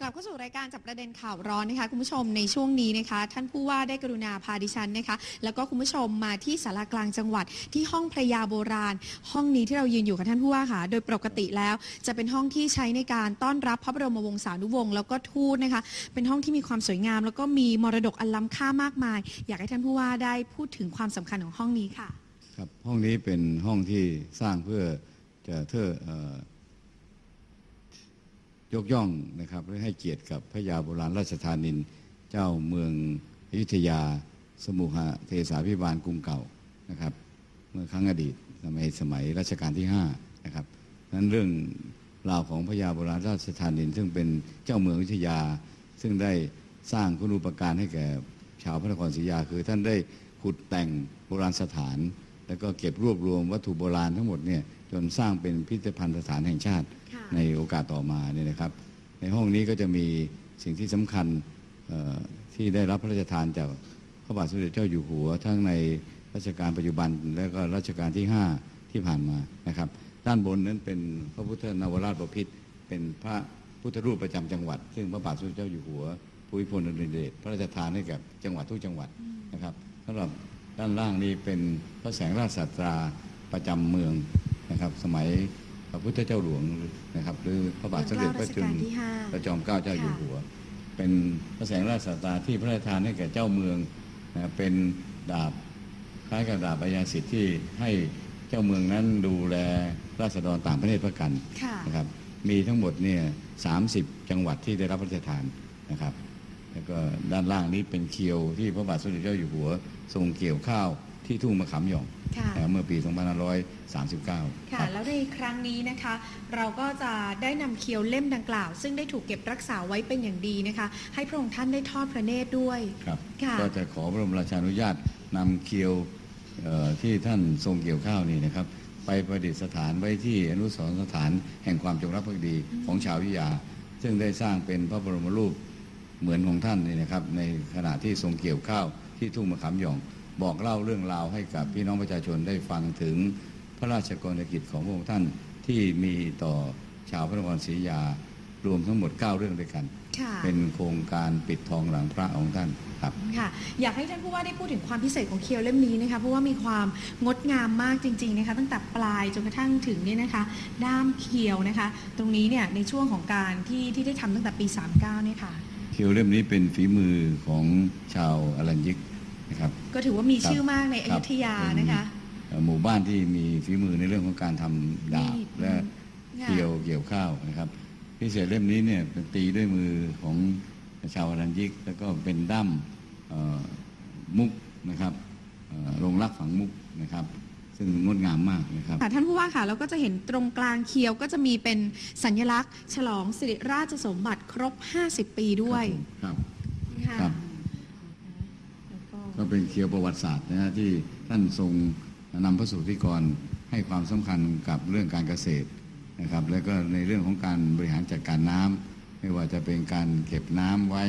กลับเข้าสู่รายการจับประเด็นข่าวร้อนนะคะคุณผู้ชมในช่วงนี้นะคะ ท่านผู้ว่าได้กรุณาพาดิฉันนะคะ แล้วก็คุณผู้ชมมาที่สารากลางจังหวัดที่ห้องพระยาโบราณ ห้องนี้ที่เรายืนอยู่ค่ะท่านผู้ว่าค่ะ โดยปกติแล้ว จะเป็นห้องที่ใช้ในการต้อนรับพระบรมวงศานุวงศ์แล้วก็ทูตนะคะ เป็นห้องที่มีความสวยงาม แล้วก็มีมรดกอันล้ำค่ามากมาย อยากให้ท่านผู้ว่าได้พูดถึงความสำคัญของห้องนี้ค่ะ ครับห้องนี้เป็นห้องที่สร้างเพื่อจะเทิดเอ่อ ยกย่องนะครับและให้เกียรติกับพระยาโบราณราชธานิน เจ้าเมืองอยุธยา สมุหเทสาพิบาลกรุงเก่านะครับ เมื่อครั้งอดีตสมัยสมัยรัชกาลที่5นะครับนั้นเรื่องราวของพระยาโบราณราชธานิน ซึ่งเป็นเจ้าเมืองอยุธยา ซึ่งได้สร้างคุณูปการให้แก่ชาวพระนครศรีอยุธยาคือท่านได้ขุดแต่งโบราณสถาน แล้วก็เก็บรวบรวมวัตถุโบราณทั้งหมดเนี่ยจนสร้างเป็นพิพิธภัณฑ์สถานแห่งชาติค่ะในโอกาสต่อมาเนี่ยนะครับ ในห้องนี้ก็จะมีสิ่งที่สำคัญเอ่อที่ได้รับพระราชทานจากพระบาทสมเด็จเจ้าอยู่หัว ทั้งในรัชกาลปัจจุบัน และก็รัชกาลที่ 5 ที่ผ่านมานะครับ ด้านบนนั้นเป็นพระพุทธนวราชบพิตรเป็นพระพุทธรูปประจำจังหวัด ซึ่งพระบาทสมเด็จเจ้าอยู่หัวภูมิพลอดุลยเดชพระราชทานให้กับจังหวัดทุกจังหวัดนะครับสำหรับ ด้านล่างนี้เป็นพระแสงราชศาสตราประจำเมืองนะครับ สมัยพระพุทธเจ้าหลวงนะครับ หรือพระบาทสมเด็จพระจุลรัชกาลที่ห้าพระจอมเกล้าเจ้าอยู่หัว เป็นพระแสงราชศาสตราที่พระราชทานให้แก่เจ้าเมืองนะเป็นดาบคล้ายกับดาบอาญาสิทธิ์ที่ให้เจ้าเมืองนั้นดูแลราษฎรต่างประเทศประกันค่ะนะครับมีทั้งหมดเนี่ยสาจังหวัดที่ได้รับพระราชทานนะครับ แล้วก็ด้านล่างนี้เป็นเคียวที่พระบาทสมเด็จเจ้าอยู่หัว ทรงเกี่ยวข้าวที่ทุ่งมะขามหย่องค่ะนะเมื่อปี 2539 ค่ะครับแล้วในครั้งนี้นะคะ เราก็จะได้นำเคียวเล่มดังกล่าว ซึ่งได้ถูกเก็บรักษาไว้เป็นอย่างดีนะคะ ให้พระองค์ท่านได้ทอดพระเนตรด้วยครับค่ะก็จะขอบรมราชานุญาตนำเคียวเอ่อที่ท่านทรงเกี่ยวข้าวนี่นะครับ ไปประดิษฐานไว้ที่อนุสรณ์สถานแห่งความจงรักภักดีของชาววิทยา ซึ่งได้สร้างเป็นพระบรมรูป เหมือนของท่านนี่นะครับ ในขณะที่ทรงเกี่ยวข้าวที่ทุ่งมะขามหย่อง บอกเล่าเรื่องราวให้กับพี่น้องประชาชนได้ฟังถึงพระราชกรณียกิจของพระองค์ท่านที่มีต่อชาวพระนครศรีอยุธยารวมทั้งหมด 9 เรื่องด้วยกันค่ะเป็นโครงการปิดทองหลังพระของท่านครับค่ะอยากให้ท่านผู้ว่าได้พูดถึงความพิเศษของเคียวเล่มนี้นะคะเพราะว่ามีความงดงามมากจริงๆนะคะตั้งแต่ปลายจนกระทั่งถึงเนี่ยนะคะด้ามเคียวนะคะ ตรงนี้เนี่ยในช่วงของการที่ที่ได้ทำตั้งแต่ปี 39เนี่ยค่ะเคียวเล่มนี้เป็นฝีมือของชาวอรัญยิกนะครับ ก็ถือว่ามีชื่อมากในอยุธยานะคะเอ่อหมู่บ้านที่มีฝีมือในเรื่องของการทำดาบมีดและค่ะเคียวเกี่ยวข้าวนะครับพิเศษเล่มนี้เนี่ยเป็นตีด้วยมือของชาวอรัญยิก แล้วก็เป็นด้ามเอ่อมุกนะครับเอ่อลงรักฝังมุกนะครับ ซึ่งงดงามมากนะครับค่ะท่านผู้ว่าค่ะเราก็จะเห็นตรงกลางเคียวก็จะมีเป็นสัญลักษณ์ ฉลองสิริราชสมบัติครบ 50 ปีด้วยครับค่ะครับแล้วก็ก็เป็นเคียวประวัติศาสตร์นะฮะที่ท่านทรงนำพระสูติกรให้ความสำคัญกับเรื่องการเกษตรนะครับ แล้วก็ในเรื่องของการบริหารจัดการน้ำไม่ว่าจะเป็นการเก็บน้ำไว้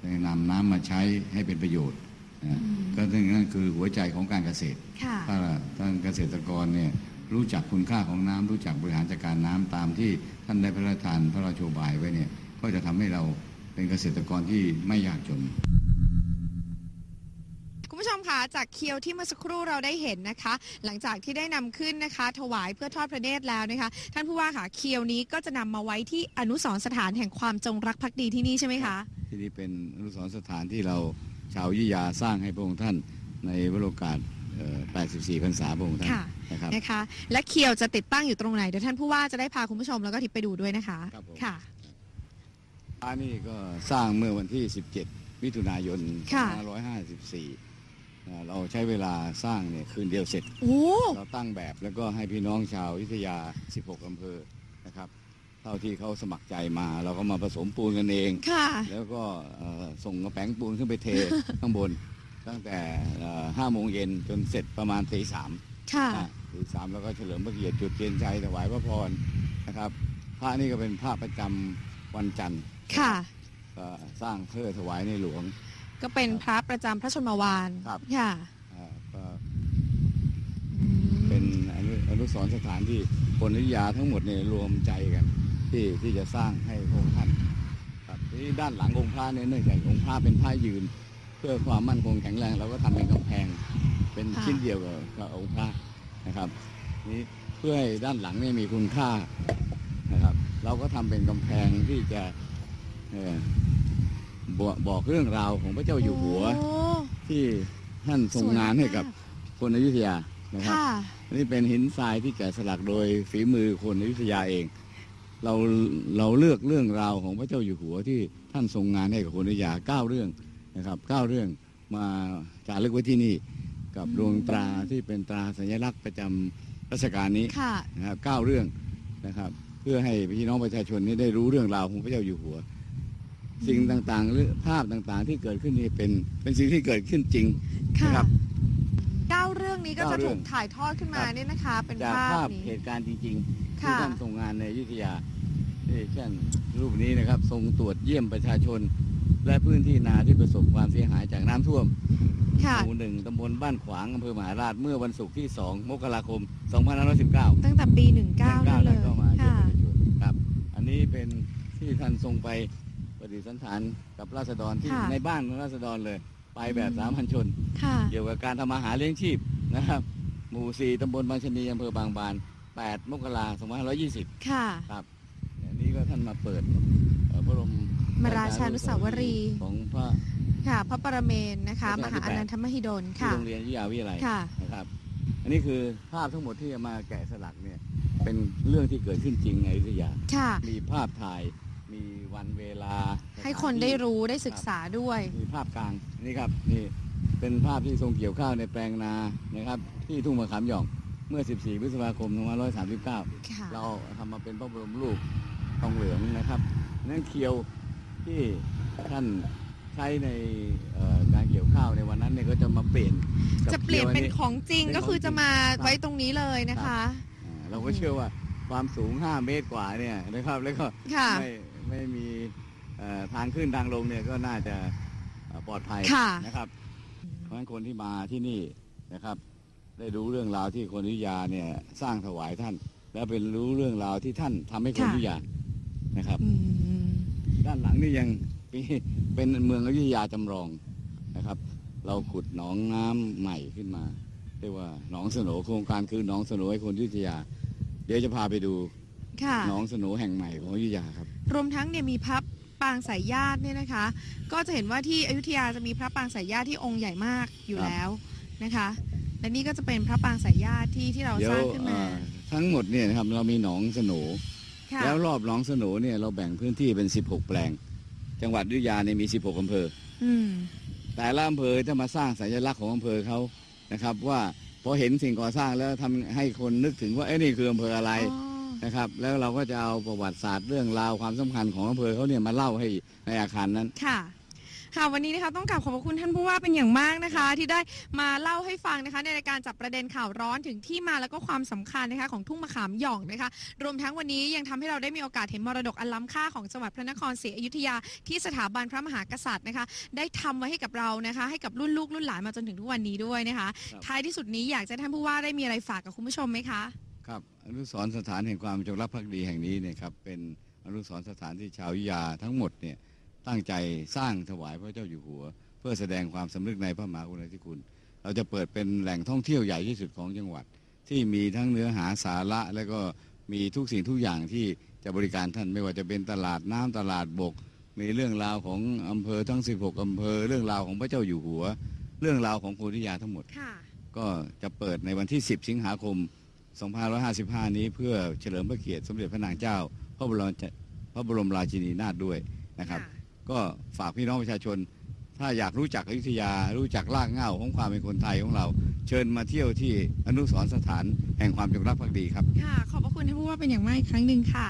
และนำน้ำมาใช้ให้เป็นประโยชน์ นะก็นั่นคือหัวใจของการเกษตรค่ะถ้าท่านเกษตรกรเนี่ยรู้จักคุณค่าของน้ำรู้จักบริหารจัดการน้ำตามที่ท่านได้พระราชทานพระราชโอบายไว้เนี่ยก็จะทำให้เราเป็นเกษตรกรที่ไม่ยากจนคุณผู้ชมคะจากเคียวที่เมื่อสักครู่เราได้เห็นนะคะ หลังจากที่ได้นำขึ้นนะคะ ถวายเพื่อทอดพระเนตรแล้วนะคะ ท่านผู้ว่าค่ะเคียวนี้ก็จะนำมาไว้ที่อนุสรณ์สถานแห่งความจงรักภักดีที่นี่ใช่ไหมคะที่นี่เป็นอนุสรณ์สถานที่เรา ชาวอยุธยาสร้างให้พระองค์ท่านในวโรกาสเอ่อ84พรรษาพระองค์ท่านค่ะนะครับนะคะ และเคียวจะติดตั้งอยู่ตรงไหนเดี๋ยวท่านผู้ว่าจะได้พาคุณผู้ชมแล้วก็ทิพย์ไปดูด้วยนะคะครับผม ค่ะ อันนี้ก็สร้างเมื่อวันที่ 17 มิถุนายนค่ะ 2554อ่าเราใช้เวลาสร้างเนี่ยคืนเดียวเสร็จ โอ้ เราตั้งแบบแล้วก็ให้พี่น้องชาวอยุธยา 16 อำเภอนะครับ เท่าที่เขาสมัครใจมา เราก็มาผสมปูนกันเอง ค่ะ แล้วก็เอ่อส่งกระแป้งปูนขึ้นไปเท ข้างบน ตั้งแต่ห้าโมงเย็นจนเสร็จประมาณตีสาม ค่ะตีสามแล้วก็เฉลิมพระเกียรติจุดเทียนชัยถวายพระพรนะครับพระนี่ก็เป็นพระประจำวันจันทร์ค่ะ ก็สร้างเพื่อถวายในหลวง ก็เป็นพระประจำพระชนมวาน ครับ ค่ะอ่าก็อืมเป็นอนุอนุสรณ์สถานที่คนอยุธยาทั้งหมดเนี่ยรวมใจกัน ที่ที่จะสร้างให้พระองค์ท่านครับที่ด้านหลังองค์พระเนี่ยเนื่องจากองค์พระเป็นพระยืน เพื่อความมั่นคงแข็งแรงเราก็ทำเป็นกำแพง เป็นค่ะชิ้นเดียวกับกับองค์พระนะครับนี่เพื่อให้ด้านหลังเนี่ยมีคุณค่านะครับ เราก็ทำเป็นกำแพงที่จะเอ่อบอกบอกเรื่องราวของพระเจ้าอยู่หัวโอ้ที่ท่านทรงงานให้กับคนอยุธยานะครับค่ะอันนี่เป็นหินทรายที่แกะสลักโดยฝีมือคนอยุธยาเอง เราเราเลือกเรื่องราวของพระเจ้าอยู่หัวที่ท่านทรงงานให้กับคนอยุธยาเก้าเรื่องนะครับเก้าเรื่องมาจารึกไว้ที่นี่กับอืมดวงตราที่เป็นตราสัญลักษณ์ประจำรัชกาลนี้ค่ะ นะครับเก้าเรื่องนะครับ เพื่อให้พี่น้องประชาชนนี้ได้รู้เรื่องราวของพระเจ้าอยู่หัว สิ่งต่างๆ หรือภาพต่างๆที่เกิดขึ้นนี่เป็นเป็นสิ่งที่เกิดขึ้นจริงค่ะนะครับเก้าเรื่องนี้ก็จะเก้าเรื่ถูองกถ่ายทอดขึ้นมาครับเนี่ยนะคะ เป็นจากภาพภาพนี้ เหตุการณ์จริงๆที่ค่ะ ท่านทรงงานในอยุธยาที่เช่นรูปนี้นะครับ ทรงตรวจเยี่ยมประชาชน และพื้นที่นาที่ประสบความเสียหายจากน้ำท่วม ค่ะ หมู่หนึ่งตำบลบ้านขวางอำเภอมหาราชเมื่อวันศุกร์ที่ 2 มกราคม 2519ตั้งแต่ปี 19นั่นเลยก็มาเยี่ยมค่ะ ประชาชนครับ อันนี้เป็นที่ท่านทรงไปปฏิสันถานกับราษฎรที่ค่ะ ในบ้านของราษฎรเลย ไปแบบอืมสามัญชน ค่ะ เกี่ยวกับการทำอาหารเลี้ยงชีพนะครับ หมู่4ตำบลบางชะนีอำเภอบางบาน 8 มกราคม2520 ค่ะอันนี้ก็ท่านมาเปิดเอ่อพระบรมมราชานุสาวรีย์ ของพระ ค่ะ พระปรเมนนะคะรัมชกาลที่หาอนันทมหิดล ที่ค่ะ โรงเรียนวิทยาวิทยาลัยค่ะ นะครับ อันนี้คือภาพทั้งหมดที่เอามาแกะสลักเนี่ย เป็นเรื่องที่เกิดขึ้นจริงในอยุธยา ค่ะ มีภาพถ่ายมี วันเวลาให้คนได้รู้ได้ศึกษาด้วย มีภาพกลางนี่ครับนี่เป็นภาพที่ทรงเกี่ยวข้าวในแปลงนานะครับ ที่ทุ่งมะขามหย่องเมื่อ 14 พฤษภาคม 2539ค่ะเราทำมาเป็นพระบรมรูปทองเหลืองนะครับนั่นเคียวที่ท่านใช้ในเอ่อการเกี่ยวข้าวในวันนั้นเนี่ยก็จะมาเปลี่ยนกับจะเปลี่ยนเป็นคียวของจริงเป็นก็คือจะมาของจริงไว้ตรงนี้เลยนะคะอ่าเราก็เชื่อว่าความสูง 5 เมตรกว่าเนี่ยนะครับแล้วก็ค่ะไม่ ไม่มีเอ่อทางขึ้นทางลงเนี่ยก็น่าจะเอ่อปลอดภัยค่ะนะครับ เพราะฉะนั้นคนที่มาที่นี่นะครับ ได้รู้เรื่องราวที่คนอยุธยาเนี่ยสร้างถวายท่าน และเป็นรู้เรื่องราวที่ท่านทำให้คนอยุธยานะครับอืมด้านหลังนี่ยังมีเป็นเมืองอยุธยาจำลองนะครับ เราขุดหนองน้ำใหม่ขึ้นมาเรียกว่าหนองสโหนโครงการคือหนองสโหนให้คนอยุธยา เดี๋ยวจะพาไปดู ค่ะหนองสโหนแห่งใหม่ของอยุธยาครับ รวมทั้งเนี่ยมีพระปางสายญาติเนี่ยนะคะ ก็จะเห็นว่าที่อยุธยาจะมีพระปางสายญาติที่องค์ใหญ่มากอยู่ครับ แล้วนะคะ และนี่ก็จะเป็นพระปางสายญาติที่ที่เราเดี๋ยสวร้างขึ้นมาเอ่อทั้งหมดเนี่ยนะครับเรามีหนองสโหนค่ะแล้วรอบหนองสโหนเนี่ยเราแบ่งพื้นที่เป็น 16 แปลง จังหวัดอยุธยาเนี่ยมี 16อำเภอ อืม แต่ละอำเภอจะมาสร้างสัญลักษณ์ของอำเภอเขานะครับ ว่าพอเห็นสิ่งก่อสร้างแล้วทำให้คนนึกถึงว่าเอ้ยนี่คืออำเภออะไร อ๋อ นะครับ แล้วเราก็จะเอาประวัติศาสตร์เรื่องราวความสำคัญของอำเภอเขาเนี่ยมาเล่าให้ในอาคารนั้นค่ะค่ะวันนี้นะคะต้องกราบขอบพระคุณท่านผู้ว่าเป็นอย่างมากนะคะ ที่ได้มาเล่าให้ฟังนะคะ ในรายการจับประเด็นข่าวร้อนถึงที่มาแล้วก็ความสำคัญนะคะของทุ่งมะขามหย่องนะคะ รวมทั้งวันนี้ยังทำให้เราได้มีโอกาสเห็นมรดกอันล้ำค่าของจังหวัดพระนครศรีอยุธยาที่สถาบันพระมหากษัตริย์นะคะ ได้ทำไว้ให้กับเรานะคะ ให้กับรุ่นลูกรุ่นหลานมาจนถึงทุกวันนี้ด้วยนะคะครับท้ายที่สุดนี้อยากจะให้ท่านผู้ว่าได้มีอะไรฝากกับคุณผู้ชมไหมคะ ครับอนุสรณ์สถานแห่งความจงรักภักดีแห่งนี้เนี่ยครับเป็นอนุสรณ์สถานที่ชาวอยุธยาทั้งหมดเนี่ยตั้งใจสร้างถวายพระเจ้าอยู่หัว เพื่อแสดงความสำนึกในพระมหากรุณาธิคุณ เราจะเปิดเป็นแหล่งท่องเที่ยวใหญ่ที่สุดของจังหวัด ที่มีทั้งเนื้อหาสาระ และก็มีทุกสิ่งทุกอย่างที่จะบริการท่านไม่ว่าจะเป็นตลาดน้ำตลาดบก มีเรื่องราวของอำเภอทั้ง 16อำเภอ เรื่องราวของพระเจ้าอยู่หัว เรื่องราวของโพธิยาทั้งหมด ค่ะ ก็จะเปิดในวันที่ 10 สิงหาคม 2555 นี้เพื่อเฉลิมพระเกียรติสมเด็จพระนางเจ้า พระบรมจะพระบรมราชินีนาถด้วยนะครับ ก็ฝากพี่น้องประชาชน ถ้าอยากรู้จักอยุธยา รู้จักรากเหง้าของความเป็นคนไทยของเรา เชิญมาเที่ยวที่อนุสรณ์สถานแห่งความจงรักภักดีครับ ค่ะ ขอบพระคุณท่านผู้ว่าเป็นอย่างมากอีกครั้งหนึ่งค่ะ